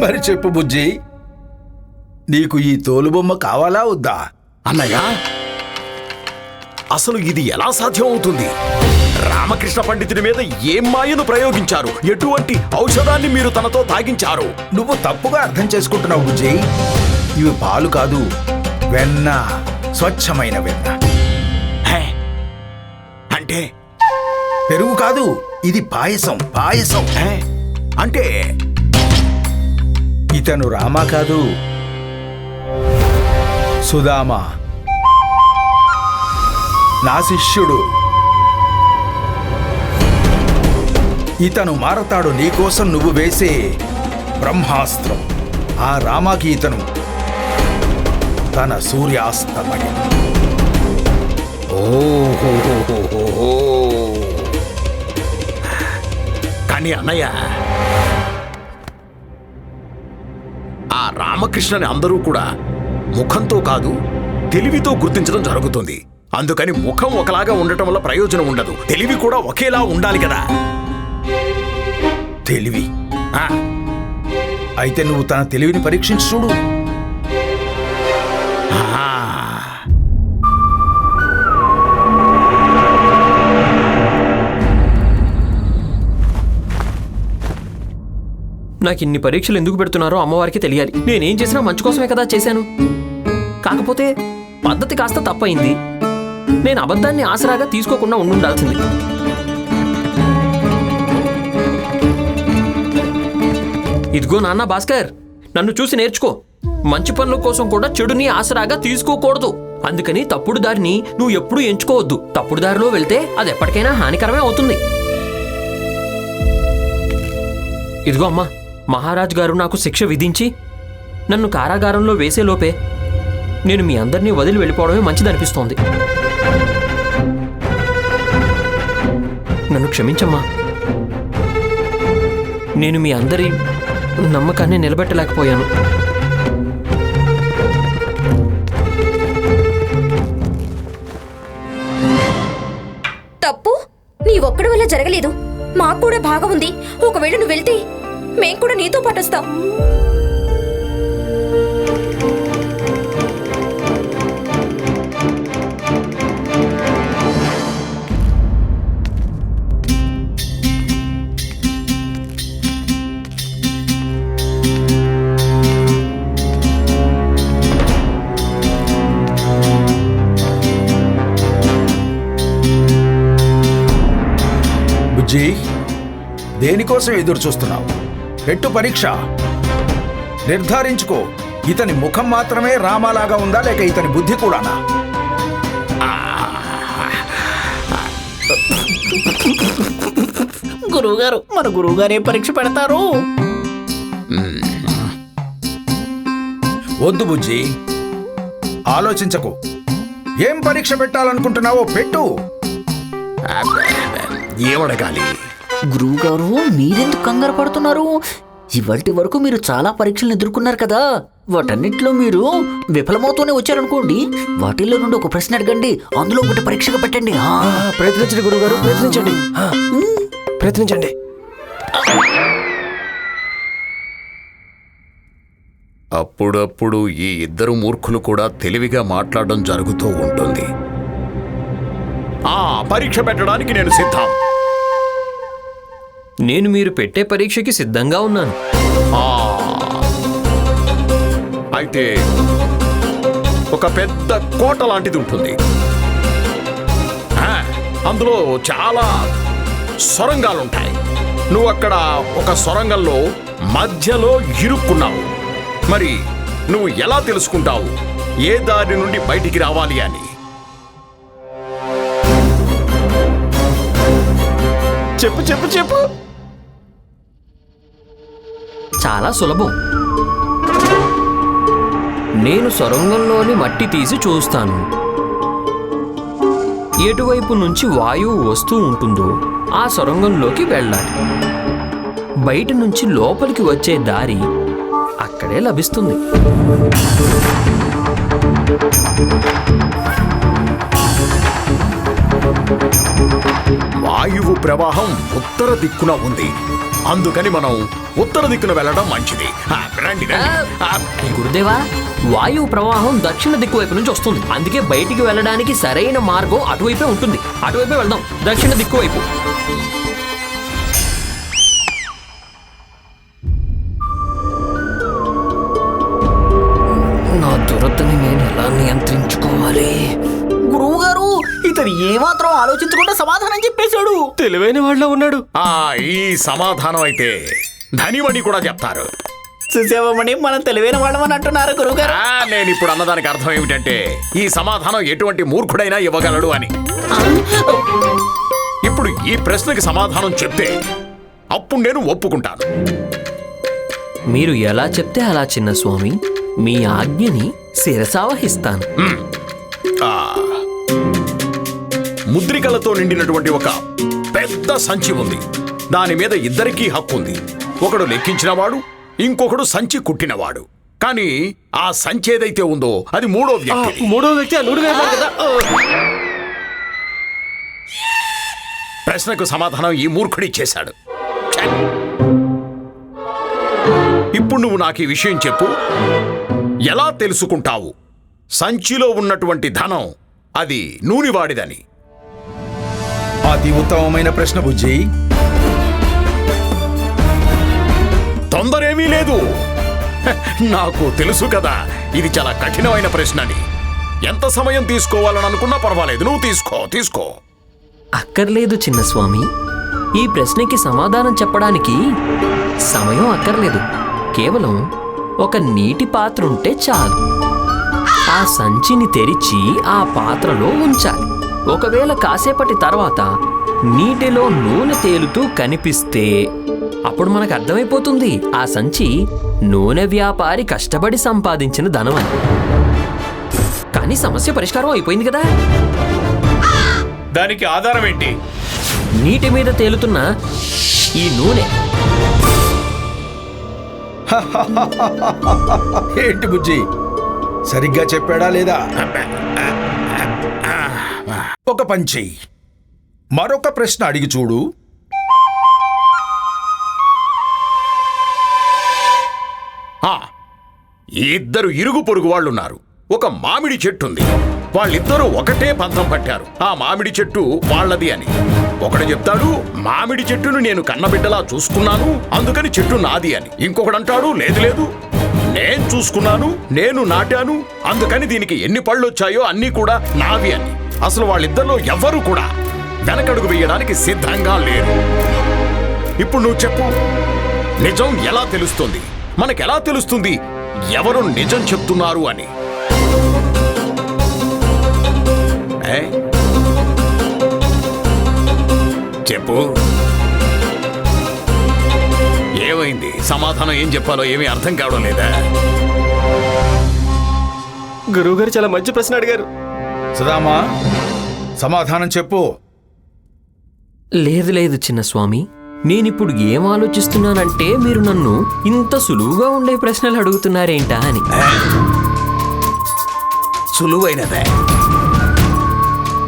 మరి చెప్పు బుజ్జి నీకు ఈ తోలుబొమ్మ కావాలా వద్దా? అన్నయ్య అసలు ఇది ఎలా సాధ్యం అవుతుంది రామకృష్ణ పండితుడి మీద ఏం మాయను ప్రయోగించారు? ఎటువంటి ఔషధాన్ని మీరు తనతో తాగించారు? నువ్వు తప్పుగా అర్థం చేసుకుంటున్నావు బుజ్జి. ఇవి పాలు కాదు వెన్న స్వచ్ఛమైన వెన్న. హే? అంటే? పెరుగు కాదు ఇది పాయసం పాయసం? అంటే ఇతను రామా కాదు సుధామా. నా శిష్యుడు. ఇతను మారతాడు నీకోసం నువ్వు వేసే బ్రహ్మాస్త్రం. ఆ రామాకి ఇతను తన సూర్యాస్తమయం. ఓహోహోహోహో. కానీ అన్నయ్య. ఆ రామకృష్ణని అందరూ కూడా ముఖంతో కాదు తెలివితో గుర్తించడం జరుగుతుంది. అందుకని ముఖం ఒకలాగా ఉండటం వల్ల ప్రయోజనం ఉండదు. తెలివి కూడా ఒకేలా ఉండాలి కదా. తెలివి? అయితే నువ్వు తన తెలివిని పరీక్షించి చూడు. నాకు ఇన్ని పరీక్షలు ఎందుకు పెడుతున్నారో అమ్మవారికి తెలియాలి. నేనేం చేసినా మంచి కోసమే కదా చేశాను. కాకపోతే పద్ధతి కాస్త తప్పయింది నేను అబద్ధాన్ని ఆసరాగా తీసుకోకుండా ఉండుండాల్సింది. ఇదిగో నాన్న భాస్కర్ నన్ను చూసి నేర్చుకో. మంచి పనుల కోసం కూడా చెడుని ఆసరాగా తీసుకోకూడదు. అందుకని తప్పుడు దారిని నువ్వు ఎప్పుడూ ఎంచుకోవద్దు. తప్పుడు దారిలో వెళ్తే అది ఎప్పటికైనా హానికరమే అవుతుంది. ఇదిగో అమ్మా. మహారాజ్ గారు నాకు శిక్ష విధించి నన్ను కారాగారంలో వేసేలోపే నేను మీ అందరినీ వదిలి వెళ్ళిపోవడమే మంచిదనిపిస్తోంది. నన్ను క్షమించమ్మా. నేను మీ అందరి నమ్మకాన్ని నిలబెట్టలేకపోయాను. తప్పు? నీ ఒక్కడి వల్ల జరగలేదు. మాకు కూడా భాగం ఉంది. ఒకవేళ నువ్వు వెళ్తే మేం కూడా నీతో పాటు వస్తాం. బుజ్జి దేనికోసం ఎదురు చూస్తున్నావు పెట్టు పరీక్ష. నిర్ధారించుకో. ఇతని ముఖం మాత్రమే రామాలాగా ఉందా లేక ఇతని బుద్ధి కూడానా? గురువుగారు మన గురువుగారు ఏం పరీక్ష పెడతారు? వద్దు బుజ్జి. ఆలోచించకు. ఏం పరీక్ష పెట్టాలనుకుంటున్నావో పెట్టు. ఏమడగాలి? గురువుగారు మీరెందుకు కంగారు పడుతున్నారు? ఇవాటి వరకు మీరు చాలా పరీక్షలను ఎదుర్కొన్నారు కదా. వాటన్నిటిలో మీరు విఫలమవుతూనే వచ్చారనుకోండి. వాటిల్లో నుండి ఒక ప్రశ్న అడగండి. అందులో ఒకటి పరీక్షగా పెట్టండి. ఆ, ప్రయత్నించండి గురుగారు ప్రయత్నించండి. ఆ, ప్రయత్నించండి. అప్పుడప్పుడు ఈ ఇద్దరు మూర్ఖులు కూడా తెలివిగా మాట్లాడడం జరుగుతూ ఉంటుంది. ఆ పరీక్ష పెట్టడానికి నేను సిద్ధం. నేను మీరు పెట్టే పరీక్షకి సిద్ధంగా ఉన్నాను. ఆ, అయితే ఒక పెద్ద కోట లాంటిది ఉంటుంది. అందులో చాలా సొరంగాలుంటాయి. నువ్వు అక్కడ ఒక సొరంగంలో మధ్యలో ఇరుక్కున్నావు. మరి నువ్వు ఎలా తెలుసుకుంటావు? ఏ దారి నుండి బయటికి రావాలి అని? చెప్పు చెప్పు చెప్పు. చాలా సులభం. నేను సొరంగంలోని మట్టి తీసి చూస్తాను. ఎటువైపు నుంచి వాయువు వస్తూ ఉంటుందో ఆ సొరంగంలోకి వెళ్ళాలి. బయట నుంచి లోపలికి వచ్చే దారి అక్కడే లభిస్తుంది. వాయువు ప్రవాహం ఉత్తర దిక్కున ఉంది. అందుకని మనం ఉత్తర దిక్కున వెళ్ళడం మంచిది. ఆ, రండి రండి. ఆ, గురుదేవా వాయువు ప్రవాహం దక్షిణ దిక్కు వైపు నుంచి వస్తుంది. అందుకే బయటికి వెళ్ళడానికి సరైన మార్గం అటువైపే ఉంటుంది. అటువైపే వెళ్దాం. దక్షిణ దిక్కు వైపు. నా దురతని నేను ఎలా నియంత్రించుకోవాలి? గురువు గారు ఇతను ఏమాత్రం ఆలోచించకుండా సమాధానం చెప్పేశాడు తెలివైన వాళ్ళ ఉన్నాడు. ఆ, ఈ సమాధానం అయితే ధనివని కూడా చెప్తారు. చూసావమని మనం తెలివైన వాళ్ళమని అంటున్నారు గురువు గారు ఆ, నేను ఇప్పుడు అన్నదానికి అర్థం ఏమిటంటే ఈ సమాధానం ఎటువంటి మూర్ఖుడైనా ఇవ్వగలడు అని. ఇప్పుడు ఈ ప్రశ్నకి సమాధానం చెప్తే అప్పుడు నేను ఒప్పుకుంటాను. మీరు ఎలా చెప్తే అలా చిన్న స్వామి మీ ఆజ్ఞని శిరసావహిస్తాను. ఆ, ముద్రికలతో నిండినటువంటి ఒక పెద్ద సంచి ఉంది. దాని మీద ఇద్దరికీ హక్కు ఉంది. ఒకడు లెక్కించినవాడు ఇంకొకడు సంచి కుట్టినవాడు. కానీ ఆ సంచి ఏదైతే ఉందో అది మూడో వ్యక్తి. మూడో వ్యక్తి కదా. ప్రశ్నకు సమాధానం ఈ మూర్ఖుడి చేశాడు! ఇప్పుడు నువ్వు నాకు ఈ విషయం చెప్పు. ఎలా తెలుసుకుంటావు? సంచిలో ఉన్నటువంటి ధనం అది నూనివాడిదని. అతి ఉత్తమమైన ప్రశ్న బుజ్జి. తొందరేమీ లేదు. హ, నాకు తెలుసు కదా ఇది చాలా కఠినమైన ప్రశ్నని ఎంత సమయం తీసుకోవాలని అనుకున్నా పర్వాలేదు. నువ్వు తీసుకో తీసుకో. అక్కర్లేదు చిన్న స్వామి ఈ ప్రశ్నకి సమాధానం చెప్పడానికి సమయం అక్కర్లేదు. కేవలం ఒక నీటి పాత్ర ఉంటే చాలు. ఆ సంచిని తెరిచి ఆ పాత్రలో ఉంచాలి. ఒకవేళ కాసేపటి తర్వాత నీటిలో నూనె తేలుతూ కనిపిస్తే అప్పుడు మనకు అర్థమైపోతుంది. ఆ సంచి నూనె వ్యాపారి కష్టపడి సంపాదించిన ధనం అని కానీ సమస్య పరిష్కారం అయిపోయింది కదా. దానికి ఆధారం ఏంటి? నీటి మీద తేలుతున్న ఈ నూనె. ఏంటి బుజ్జి? సరిగ్గా చెప్పాడా లేదా? ఒక పంచి మరొక ప్రశ్న అడిగి చూడు. ఆ, ఇద్దరు ఇరుగు పొరుగు వాళ్ళున్నారు. ఒక మామిడి చెట్టు ఉంది వాళ్ళిద్దరూ ఒకటే పంతం పట్టారు. ఆ మామిడి చెట్టు వాళ్ళది అని. ఒకడు చెప్తాడు మామిడి చెట్టును నేను కన్నబిడ్డలా చూసుకున్నాను అందుకని చెట్టు నాది అని. ఇంకొకడు అంటాడు లేదు లేదు. నేను చూసుకున్నాను నేను నాటాను అందుకని దీనికి ఎన్ని పళ్ళు వచ్చాయో అన్నీ కూడా నావి అని. అసలు వాళ్ళిద్దరిలో ఎవ్వరూ కూడా వెనకడుగు వేయడానికి సిద్ధంగా లేరు. ఇప్పుడు నువ్వు చెప్పు నిజం ఎలా తెలుస్తుంది? మనకెలా తెలుస్తుంది ఎవరు నిజం చెప్తున్నారు అని? ఏ? చెప్పు. ఏమైంది? సమాధానం ఏం చెప్పాలో ఏమీ అర్థం కావడం లేదా? గురువు గారు చాలా మంచి ప్రశ్న అడిగారు. సుధామా సమాధానం చెప్పు. లేదు లేదు చిన్న స్వామి నేనిప్పుడు ఏం ఆలోచిస్తున్నానంటే మీరు నన్ను ఇంత సులువుగా ఉండే ప్రశ్నలు అడుగుతున్నారేంటా అని. సులువైనదే.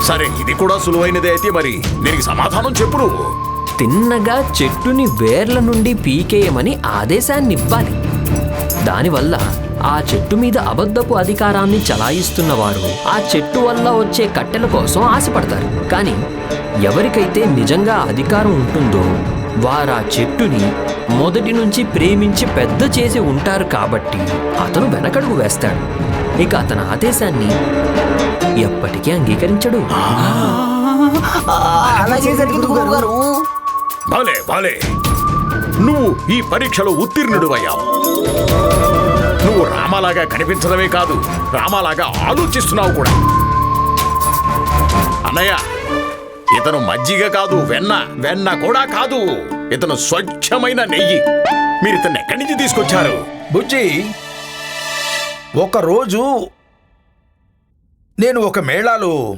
సరే ఇది కూడా సులువైనదే అయితే మరి దీనికి సమాధానం చెప్పు నువ్వు. తిన్నగా చెట్టుని వేర్ల నుండి పీకేయమని ఆదేశాన్ని ఇవ్వాలి దానివల్ల ఆ చెట్టు మీద అబద్ధపు అధికారాన్ని చలాయిస్తున్నవారు. ఆ చెట్టు వల్ల వచ్చే కట్టెల కోసం ఆశపడతారు. కానీ ఎవరికైతే నిజంగా అధికారం ఉంటుందో వారు ఆ చెట్టుని మొదటి నుంచి ప్రేమించి పెద్ద చేసి ఉంటారు కాబట్టి అతను వెనకడుగు వేస్తాడు. ఇక అతని ఆదేశాన్ని ఎప్పటికీ అంగీకరించడు. భలే భలే నువ్వు ఈ పరీక్షలో ఉత్తీర్ణుడు అయ్యావు నువ్వు రామాలాగా కనిపించడమే కాదు రామాలాగా ఆలోచిస్తున్నావు కూడా. అన్నయ్య ఇతను మజ్జిగ కాదు వెన్న వెన్న కూడా కాదు ఇతను స్వచ్ఛమైన నెయ్యి. మీరు ఇతన్ని ఎక్కడి నుంచి తీసుకొచ్చారు? బుజ్జి ఒకరోజు నేను ఒక మేళాలో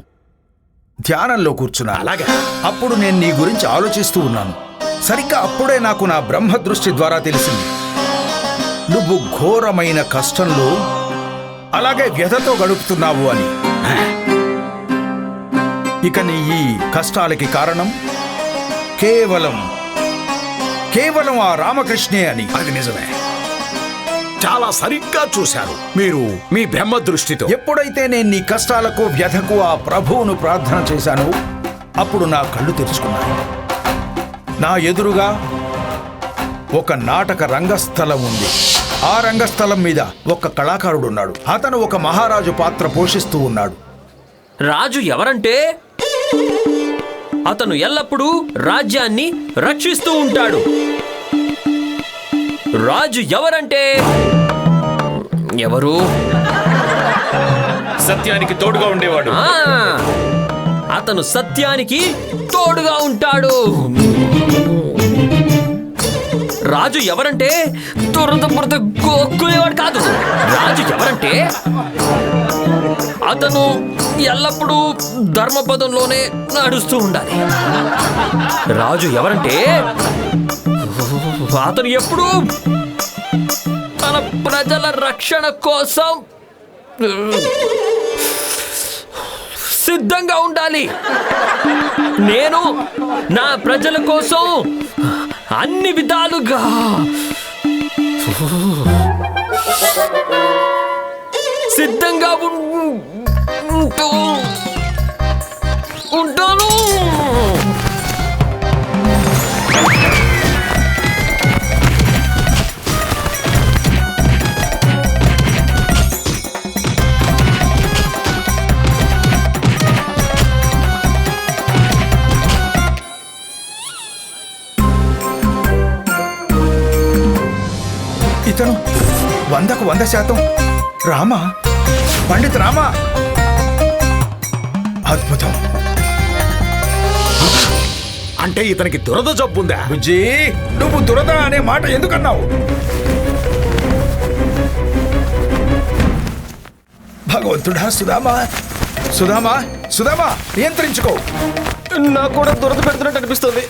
ధ్యానంలో కూర్చున్నా. అలాగా? అప్పుడు నేను నీ గురించి ఆలోచిస్తూ ఉన్నాను. సరిగ్గా అప్పుడే నాకు నా బ్రహ్మ దృష్టి ద్వారా తెలిసింది. నువ్వు ఘోరమైన కష్టంలో అలాగే వ్యధతో గడుపుతున్నావు అని. ఇక నీ ఈ కష్టాలకి కారణం కేవలం కేవలం ఆ రామకృష్ణే అని. అది నిజమే. చాలా సరిగ్గా చూశారు మీరు మీ బ్రహ్మ దృష్టితో ఎప్పుడైతే నేను నీ కష్టాలకు వ్యధకు ఆ ప్రభువును ప్రార్థన చేశానో అప్పుడు నా కళ్ళు తెరుచుకున్నాయి. నా ఎదురుగా ఒక నాటక రంగస్థలం ఉంది. ఆ రంగస్థలం మీద ఒక కళాకారుడు ఉన్నాడు అతను ఒక మహారాజు పాత్ర పోషిస్తూ ఉన్నాడు. రాజు ఎవరంటే? అతను ఎల్లప్పుడూ రాజ్యాన్ని రక్షిస్తూ ఉంటాడు. రాజు ఎవరంటే? ఎవరు? సత్యానికి తోడుగా ఉండేవాడు. ఆ, అతను సత్యానికి తోడుగా ఉంటాడు. రాజు ఎవరంటే? దురద బురద గోక్కునేవాడు కాదు. రాజు ఎవరంటే? అతను ఎల్లప్పుడూ ధర్మపదంలోనే నడుస్తూ ఉండాలి. రాజు ఎవరంటే? అతను ఎప్పుడూ తన ప్రజల రక్షణ కోసం సిద్ధంగా ఉండాలి. నేను నా ప్రజల కోసం అన్ని విధాలుగా. సిద్ధంగా ఉంటూ వందకు వంద శాతం. రామ? పండిత్ రామ? అద్భుతం. అంటే ఇతనికి దురద జబ్బుందా? బుజ్జి నువ్వు దురద అనే మాట ఎందుకన్నావు? భగవంతుడా సుధామా? సుధామా సుధామా నియంత్రించుకో. నాకు కూడా దురద పెడుతున్నట్టు అనిపిస్తుంది.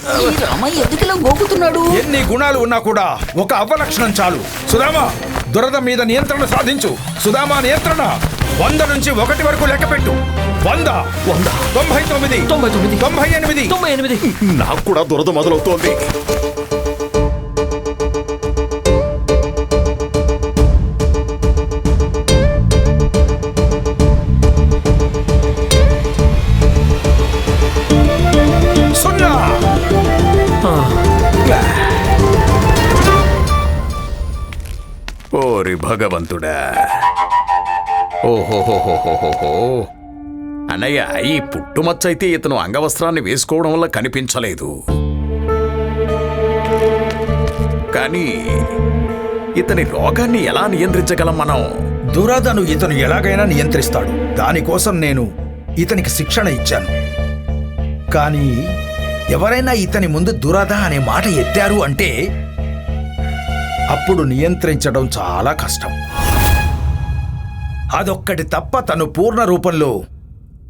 ఎందుకు ఇలా గోకుతున్నాడు ఎన్ని గుణాలు ఉన్నా కూడా ఒక అవలక్షణం చాలు. సుధామా! దురద మీద నియంత్రణ సాధించు. సుధామా నియంత్రణ. వంద నుంచి ఒకటి వరకు లెక్క పెట్టు. వంద వంద తొంభై తొమ్మిది తొంభై తొమ్మిది తొంభై ఎనిమిది. తొంభై ఎనిమిది. నాకు కూడా దురద మొదలవుతోంది. ఓరి భగవంతుడా. ఓహోహోహోహోహో. అన్నయ్య ఈ పుట్టుమచ్చైతే ఇతను అంగవస్త్రాన్ని వేసుకోవడం వల్ల కనిపించలేదు. కానీ ఇతని రోగాన్ని ఎలా నియంత్రించగలం మనం? దురదను ఇతను ఎలాగైనా నియంత్రిస్తాడు. దానికోసం నేను ఇతనికి శిక్షణ ఇచ్చాను. కానీ ఎవరైనా ఇతని ముందు దురద అనే మాట ఎత్తారు అంటే అప్పుడు నియంత్రించడం చాలా కష్టం. అదొక్కటి తప్ప తను పూర్ణ రూపంలో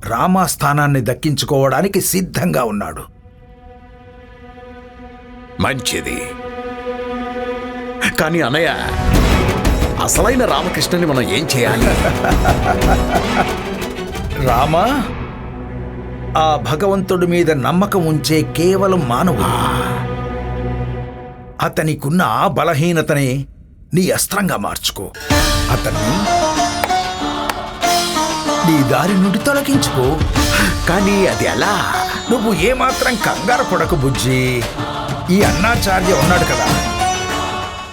రామా స్థానాన్ని దక్కించుకోవడానికి సిద్ధంగా ఉన్నాడు. మంచిది. కానీ అన్నయ్య అసలైన రామకృష్ణని మనం ఏం చేయాలి? రామా ఆ భగవంతుడి మీద నమ్మకం ఉంచే కేవలం మానవుడు. అతనికున్న ఆ బలహీనతనే నీ అస్త్రంగా మార్చుకో. అతన్ని నీ దారి నుండి తొలగించుకో. కానీ అది ఎలా నువ్వు ఏమాత్రం కంగారు పడకు బుజ్జి. ఈ అన్నాచార్య ఉన్నాడు కదా.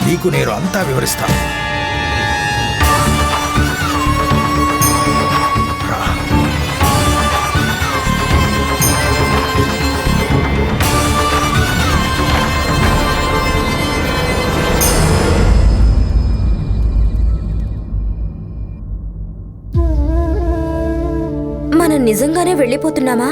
నీకు నేను అంతా వివరిస్తాను. నిజంగానే వెళ్ళిపోతున్నామా?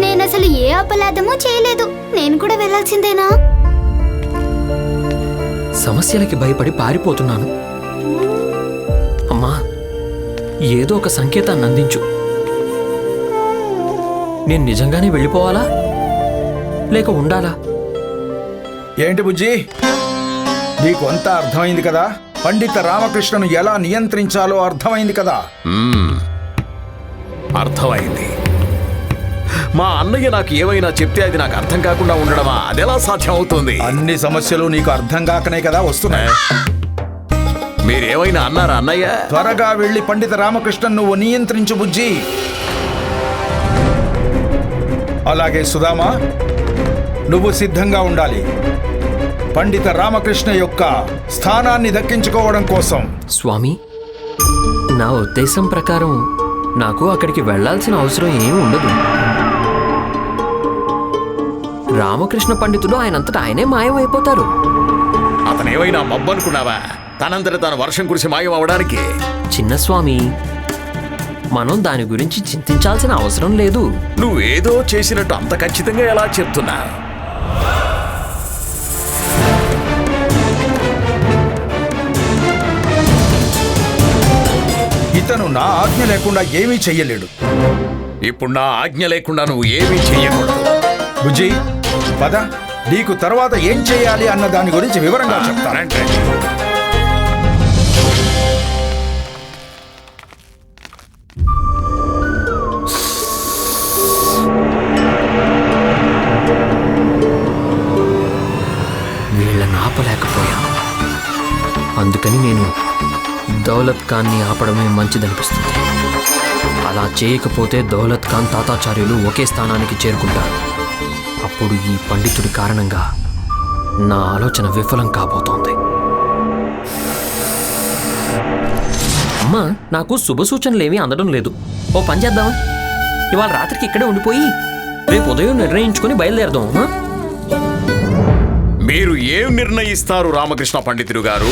నేను అసలు ఏ అపరాధమూ చేయలేదు. నేను కూడా వెళ్ళాల్సిందేనా? సమస్యలకి భయపడి పారిపోతున్నాను. అమ్మా ఏదో ఒక సంకేతాన్ని అందించు. నేను నిజంగానే వెళ్ళిపోవాలా? లేక ఉండాలా? ఏంటి బుజ్జి? నీకు అంతా అర్థమైంది కదా? పండిత రామకృష్ణను ఎలా నియంత్రించాలో అర్థమైంది కదా. అర్థమైంది. మా అన్నయ్య నాకు ఏమైనా చెప్తే అది నాకు అర్థం కాకుండా ఉండడమా? అదెలా సాధ్యం అవుతుంది అన్ని సమస్యలు నీకు అర్థం కాకనే కదా వస్తున్నాయి. మీరేమైనా అన్నారా అన్నయ్య? త్వరగా వెళ్ళి పండిత రామకృష్ణన్ నువ్వు నియంత్రించు బుజ్జి. అలాగే సుధామా నువ్వు సిద్ధంగా ఉండాలి. పండిత రామకృష్ణ యొక్క స్థానాన్ని దక్కించుకోవడం కోసం. స్వామి నా ఉద్దేశం ప్రకారం నాకు అక్కడికి వెళ్ళాల్సిన అవసరం ఏమీ ఉండదు. రామకృష్ణ పండితుడు ఆయనంతటా ఆయనే మాయమైపోతారు. అతను ఏమైనా మబ్బు అనుకున్నావా? తనంతట తన వర్షం కురిసి మాయం అవడానికి. చిన్న స్వామి మనం దాని గురించి చింతించాల్సిన అవసరం లేదు. నువ్వేదో చేసినట్టు అంత ఖచ్చితంగా ఎలా చెప్తున్నా? ఇతను నా ఆజ్ఞ లేకుండా ఏమీ చెయ్యలేడు. ఇప్పుడు నా ఆజ్ఞ లేకుండా నువ్వు ఏమీ చెయ్యకూడదు. బుజ్జి పద. నీకు తర్వాత ఏం చేయాలి అన్న దాని గురించి వివరంగా చెప్తాను. రండి. వీళ్ళని ఆపలేకపోయాను. అందుకని నేను దౌలత్ ఖాన్ని ఆపడమే మంచిదనిపిస్తుంది. అలా చేయకపోతే దౌలత్ ఖాన్ తాతాచార్యులు ఒకే స్థానానికి చేరుకుంటారు. అప్పుడు ఈ పండితుడి కారణంగా నా ఆలోచన విఫలం కాబోతోంది. అమ్మా నాకు శుభ సూచనలేమీ అందడం లేదు. ఓ పని చేద్దామా? ఇవాళ రాత్రికి ఇక్కడే ఉండిపోయి రేపు ఉదయం నిర్ణయించుకుని బయలుదేరదాం అమ్మా. మీరు ఏం నిర్ణయిస్తారు రామకృష్ణ పండితుడు గారు?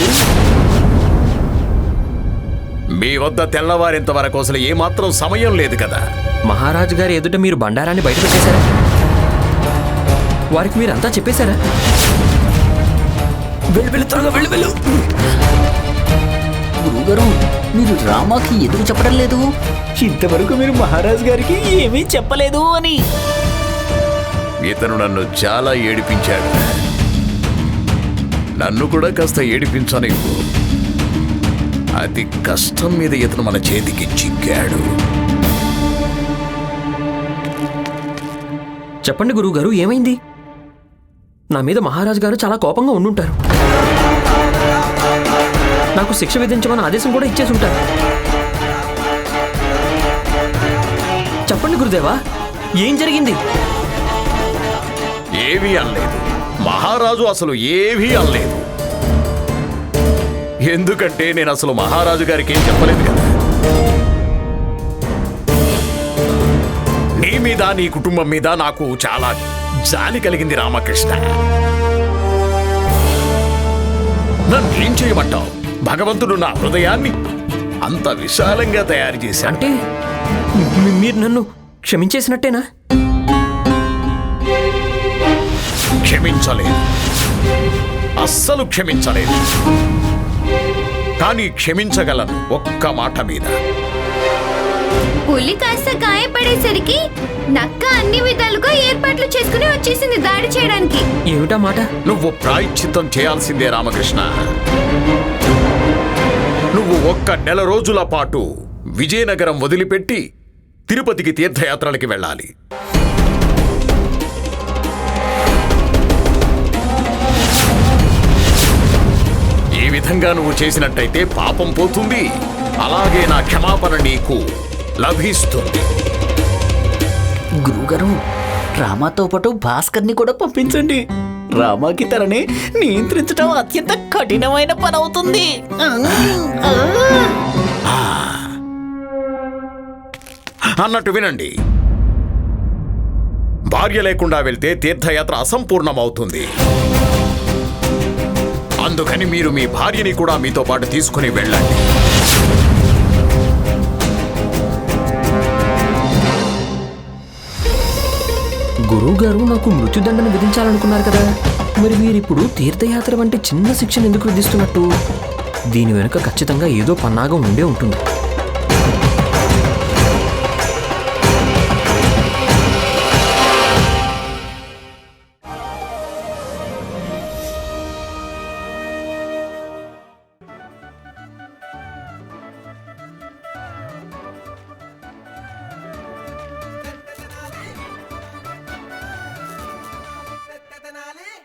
మీ వద్ద తెల్లవారేంత వరకు అసలు ఏమాత్రం సమయం లేదు కదా. మహారాజు గారి ఎదుట మీరు బండారాన్ని బయట పెట్టేశారా వారికి మీరంతా చెప్పేశారా? వెళ్ళు వెళ్ళు త్వరగా వెళ్ళు వెళ్ళు. గురువుగారు మీరు రామాకి ఎందుకు చెప్పడం లేదు? ఇంతవరకు మీరు మహారాజ్ గారికి ఏమీ చెప్పలేదు అని. ఇతను నన్ను చాలా ఏడిపించాడు. నన్ను కూడా కాస్త ఏడిపించనివ్వు. అతి కష్టం మీద ఇతను మన చేతికి చిక్కాడు. చెప్పండి గురువుగారు ఏమైంది? నా మీద మహారాజు గారు చాలా కోపంగా ఉండుంటారు. నాకు శిక్ష విధించమని ఆదేశం కూడా ఇచ్చేసి ఉంటారు. చెప్పండి గురుదేవా ఏం జరిగింది? ఏమీ అనలేదు. మహారాజు అసలు ఏమీ అనలేదు. ఎందుకంటే నేను అసలు మహారాజు గారికి ఏం చెప్పలేదు కదా. నీ మీద నీ కుటుంబం మీద నాకు చాలా జాలి కలిగింది రామకృష్ణ. నన్ను ఏం చేయమంటావు? భగవంతుడు నా హృదయాన్ని అంత విశాలంగా తయారు చేశాడు. అంటే మీరు నన్ను క్షమించేసినట్టేనా? క్షమించలేదు. అస్సలు క్షమించలేదు. కానీ క్షమించగలను ఒక్క మాట మీద. పులి కాస్త గాయపడేసరికి నక్క అన్ని విధాలుగా ఏర్పాట్లు చేసుకుని వచ్చేసింది దాడి చేయడానికి. ఏమిటా మాట? నువ్వు ప్రాయశ్చిత్తం చేయాల్సిందే రామకృష్ణ. నువ్వు ఒక్క నెల రోజుల పాటు విజయనగరం వదిలిపెట్టి తిరుపతికి తీర్థయాత్రలకి వెళ్ళాలి. విధంగా నువ్వు చేసినట్టయితే పాపం పోతుంది. అలాగే నా క్షమాపణ నీకు లభిస్తుంది. గురువుగారు రామాతో పాటు భాస్కర్ని కూడా పంపించండి. రామాకి తనని నియంత్రించడం అత్యంత కఠినమైన పని అవుతుంది. అన్నట్టు వినండి. భార్య లేకుండా వెళ్తే తీర్థయాత్ర అసంపూర్ణమవుతుంది. అందుకని మీరు మీ భార్యని కూడా మీతో పాటు తీసుకుని వెళ్ళండి. గురువుగారు నాకు మృత్యుదండను విధించాలనుకున్నారు కదా. మరి మీరిప్పుడు తీర్థయాత్ర వంటి చిన్న శిక్షను ఎందుకు విధిస్తున్నట్టు? దీని వెనుక ఖచ్చితంగా ఏదో పన్నాగం ఉండే ఉంటుంది.